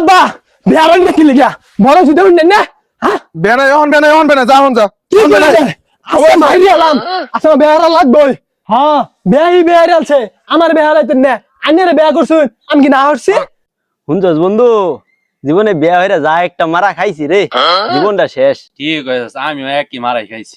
আব্বা বেহারান দেখি লিগা। বড় সুদে উঠনে না। হ্যাঁ বেনা এখন বেনা এখন বেনা যা হন যা। কি করে আমার মাইরি আলাম আসলে বেহারা লাগবে হ্যাঁ বেহাই বেহারি আছে আমার বেহারাইতে না? আইনের বেয়া করছুন আমি কি না হরছি শুনছস বন্ধু জীবনে বিয়া হইরা যা একটা মারা খাইছি রে জীবনটা শেষ। ঠিক আছে আমিও একই মারাই খাইছি।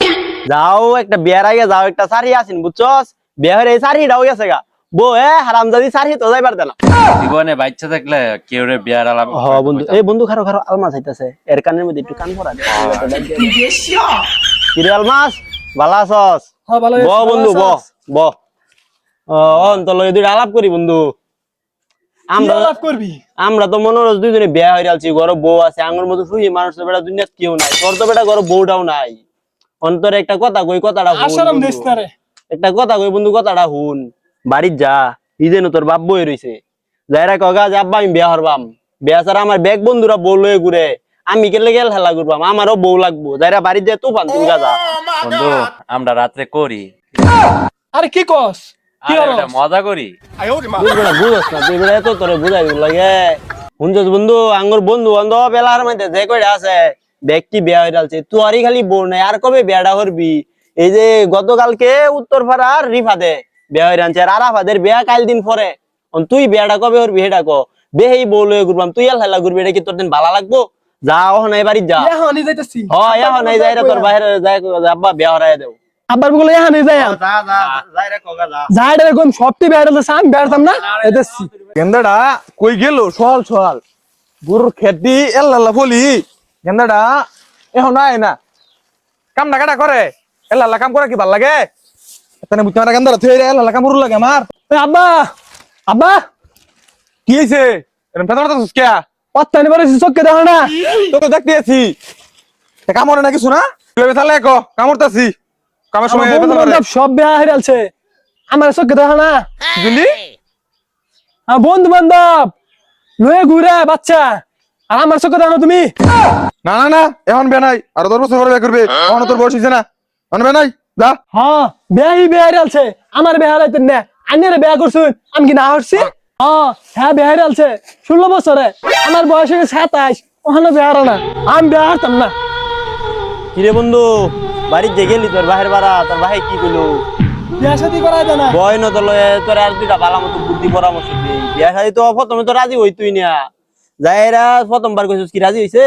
যাও একটা বিয়ার আগে যাও একটা সারি আসিন বুঝছস? বিয়া হইরা এই সারি ডাও গেছে গা বো এ হারামজাদি সারি তো যাইবার দেনা জীবনে বাচ্চা থাকলে কেউ রে বিয়ার আলাপ হ বন্ধু এই বন্ধু খারো খারো আলমাস হইতাছে এর কানের মধ্যে একটু কান পড়া দে। কিরে আলমাস ভালো আছস হ্যাঁ ভালো ব বন্ধু ব ব। অন তো লগে দুইটা আলাপ করি বন্ধু। আমরা লাভ করবি? আমরা তো মনোরজ দুইজনে বিয়া হয়ে আলছি ঘরে বউ আছে আঙ্গুর মতো শুই মানুষ তো বেটা দুনিয়াত কেউ নাই তোর তো বেটা ঘরে বউটাও নাই। অন্তরে একটা কথা কই কথাটা হুন একটা কথা কই বন্ধু কথাটা হুন বাড়ির যা ইজেন তোর বাপ বই রইছে। যাইরা কগা যে আব্বা আমি বিয়া হরবাম। বিয়া ছাড়া আমার ব্যাগ বন্ধুরা বউ লয়ে ঘুরে আমি কেলে গেল হেলা করবাম আমারও বউ লাগবো। যাইরা বাড়ির যায় তুফান তুলগা যা। বন্ধু আমরা রাত্রে করি। আরে কি কস? মজা করি। তুই না তুই এত তোরে বুঝাই লাগে। শুনছস বন্ধু আঙ্গুর বন্ধু বান্ধব এলার মধ্যে যে কয়টা আছে ব্যক্তি বিয়া হয়ে যাচ্ছে তুয়ারই খালি বউ নাই আর কবে বিয়াটা করবি এই যে গতকালকে উত্তর পাড়ার রিফাদে বিয়া হয়ে আনছে আর আরাফাদের বিয়া কাল দিন পরে। তুই বিয়াটা কবে করবি সেটা ক। বেহেই ঘুরবাম। তুই ঘুরবি এটা কি তোর দিন ভালো লাগবো? যা ও নাই বাড়ি যা। যাইতাছি। হয় যাই রে তোর বাইরে যাই আব্বা বিয়া হরাই দেও। আব্বার বলে যাই যা যা যাই রে কগা যা। যাই রে সবটি বেহারতাম না এদেছি গেন্দাটা কই গেল? সল সল গুর খেতি এল্লা ফলি। গেন্দাটা এখন আয় না। কাম না কাটা করে। এল্লা কাম করে কি ভালো লাগে? তানে বুঝতে না গেন্দাটা থই রে এল্লা কাম লাগে আমার। আব্বা আব্বা। কি হইছে? এরম ফেদা মারতা সুস্কে অত্যানি বলে চোখকে দেখো না। তোকে দেখতে আছি তে কাম করে না কিছু না? তুই বেতালে কো কাম করতাছি কামের সময় সব বেহা হয়ে আমার চোখকে দেখো না। আমার বন্ধু বান্ধব লয়ে ঘুরে বাচ্চা। আর আমার চোখকে দেখো তুমি। না না না এখন বে নাই। আর তোর বছর পরে বিয়ে করবে। এখন তোর বয়স হইছে না? এখন বে নাই? যা। হ্যাঁ বেহাই বেহারি আছে আমার বেহার আইতেন না। বেয়া করছুন আমি কি না হরছি? হ্যাঁ হ্যাঁ বেহারি আছে ষোলো বছরে। আমার বয়স হয়ে সাতাইশ। ওখানে বেহার না। আমি বেহার হারতাম না। কিরে বন্ধু বাড়ির যে গেলি তোর বাহির বাড়া তোর ভাই কি কইলো? বিয়া সাথী করা যায় না। বয় ন তো লয়ে তোর আর দুইটা ভালো মতো বুদ্ধি পরামর্শ বিয়া শাদি তো প্রথমে তো রাজি হইতুই না। যাইরা প্রথমবার কইছিস কি রাজি হইছে?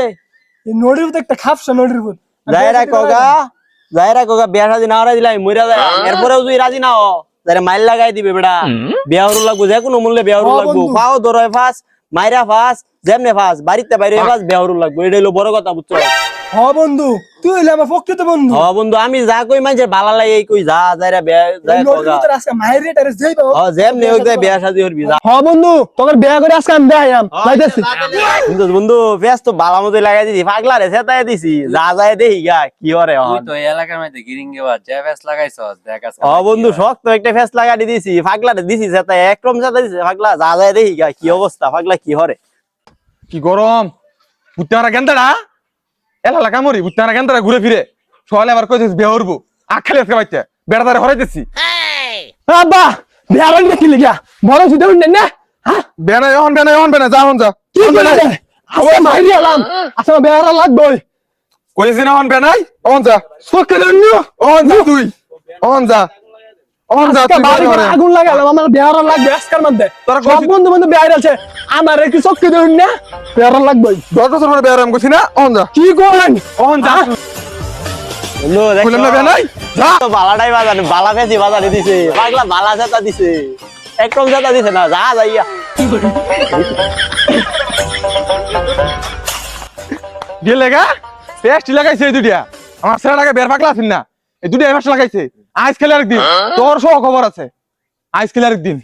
উপর একটা খাপছে নদীর উপর। আর বিয়া যাইরা শাদী করা কগা যায় না। যাইরা কগা বিয়া শাদি না হরাই দিলাই মইরা যায় এরপরেও তুই রাজি না হ তাহলে মাইল লাগাই দিবে বেটা। বিয়া হরু লাগবো যে কোনো মূল্যে বিয়া হরু হ্যাঁ, লাগবো। পাও দরয় ফাঁস মাইরা ফাঁস যেমনে ফাঁস বাড়িতে বাইরে ফাঁস বিয়া হরু লাগবো। এটা হলো বড় কথা বুঝছ? হ বন্ধু। তুই হইলে আমার প্রকৃত বন্ধু। হ বন্ধু আমি যা কই মানছে ভালো লাগে এই কই যা যাইরা বিয়া যাই আজকে বিয়া শাদি বন্ধু তোকে বিয়া করে আজকে আমি দেখাইয়াম যাইতেছি। কিন্তু বন্ধু পেঁয়াজ তো বালা মতো লাগাই দিছি পাগলা রে সেটাই দিছি। যা যায় দেখি গা কি হরে তুই তো এলাকার মধ্যে গিরিঙ্গে বা জ্যাভেস লাগাইছস দেখ আজকে ও বন্ধু শক্ত একটা ফেস লাগাই দিছি পাগলা রে দিছি সেটাই একরম সেটা দিছি পাগলা যা যায় দেখি গা কি অবস্থা পাগলা কি হরে। কি গরম? বুঝতে পারা এলা কামড়ি বুঝতে পারা গেন্দাটা ঘুরে ফিরে। সকালে আবার কইছিস বিয়ে হরবো। আখালি আজকে বাইতে বেড়া তারে হরাইতেছি। আব্বা বেহারান দেখি লিগা বড় সুদে উঠনে না? হ্যাঁ? বেনা এখন বেনা এখন বেনা যা হন যা। কি করে আমার মাইরি আলাম। আসলে বেহারা লাগবে কইছিস না এখন বেনাই অন যা। চোখকে দেখো অন যা তুই অন যা। আগুন লাগালাম আমার বেহারা লাগবে আজকের মধ্যে। তোরা সব বন্ধু বন্ধু বেহার আছে আমার না? বেহারা লাগবে। দশ বছর পরে বেয়ারাম করছি না অন যা। কি করেন? অন বালাটাই বাজানে বালা ফেসি দিছে। পাগলা বালা সেটা দিছে। দিছে না যা যাইয়া গেলে গা পেস্ট লাগাইছে এই দুটিয়া আমার ছেলেটাকে বের পাকলা আছেন না? এই দুটো লাগাইছে। আইস খেলে আরেকদিন। তোর সহ খবর আছে। আইস খেলে আরেকদিন।